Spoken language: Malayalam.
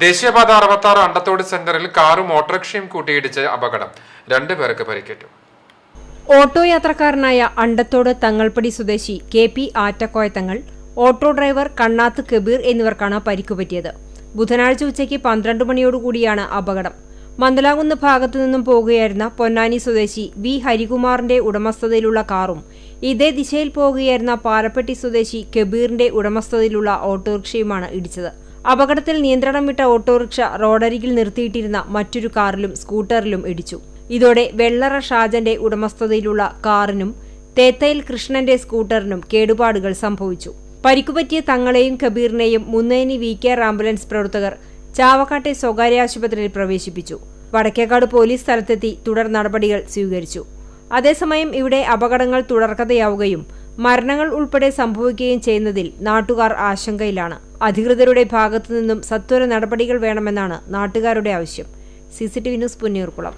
ദേശീയപാത അറുപത്തി ആറ് അണ്ടത്തോട് സെന്ററിൽ കാറും ഓട്ടോറിക്ഷയും കൂട്ടിയിടിച്ച് അപകടം. രണ്ടു പേർക്ക് പരിക്കേറ്റു. ഓട്ടോ യാത്രക്കാരനായ അണ്ടത്തോട് തങ്ങൾപ്പടി സ്വദേശി കെ പി ആറ്റക്കോയ തങ്ങൾ ഓട്ടോ ഡ്രൈവർ കണ്ണാത്ത് കബീർ എന്നിവർക്കാണ് പരിക്കുപറ്റിയത്. ബുധനാഴ്ച ഉച്ചയ്ക്ക് പന്ത്രണ്ട് മണിയോടുകൂടിയാണ് അപകടം. മന്ദലാകുന്ന് ഭാഗത്തു നിന്നും പോകുകയായിരുന്ന പൊന്നാനി സ്വദേശി വി ഹരികുമാറിന്റെ ഉടമസ്ഥതയിലുള്ള കാറും ഇതേ ദിശയിൽ പോകുകയായിരുന്ന പാലപ്പെട്ടി സ്വദേശി കബീറിന്റെ ഉടമസ്ഥതയിലുള്ള ഓട്ടോറിക്ഷയുമാണ് ഇടിച്ചത്. അപകടത്തിൽ നിയന്ത്രണം വിട്ട ഓട്ടോറിക്ഷ റോഡരികിൽ നിർത്തിയിട്ടിരുന്ന മറ്റൊരു കാറിലും സ്കൂട്ടറിലും ഇടിച്ചു. ഇതോടെ വെള്ളറ ഷാജന്റെ ഉടമസ്ഥതയിലുള്ള കാറിനും തേത്തയിൽ കൃഷ്ണന്റെ സ്കൂട്ടറിനും കേടുപാടുകൾ സംഭവിച്ചു. പരിക്കുപറ്റിയ തങ്ങളെയും കബീറിനെയും മുന്നേനി വി കെയർ ആംബുലൻസ് പ്രവർത്തകർ ചാവക്കാട്ടെ സ്വകാര്യ ആശുപത്രിയിൽ പ്രവേശിപ്പിച്ചു. വടക്കേക്കാട് പോലീസ് സ്ഥലത്തെത്തി തുടർ നടപടികൾ സ്വീകരിച്ചു. അതേസമയം ഇവിടെ അപകടങ്ങൾ തുടർക്കഥയാവുകയും മരണങ്ങൾ ഉൾപ്പെടെ സംഭവിക്കുകയും ചെയ്യുന്നതിൽ നാട്ടുകാർ ആശങ്കയിലാണ്. അധികൃതരുടെ ഭാഗത്തു നിന്നും സത്വര നടപടികൾ വേണമെന്നാണ് നാട്ടുകാരുടെ ആവശ്യം. C C T V news Punnayurkulam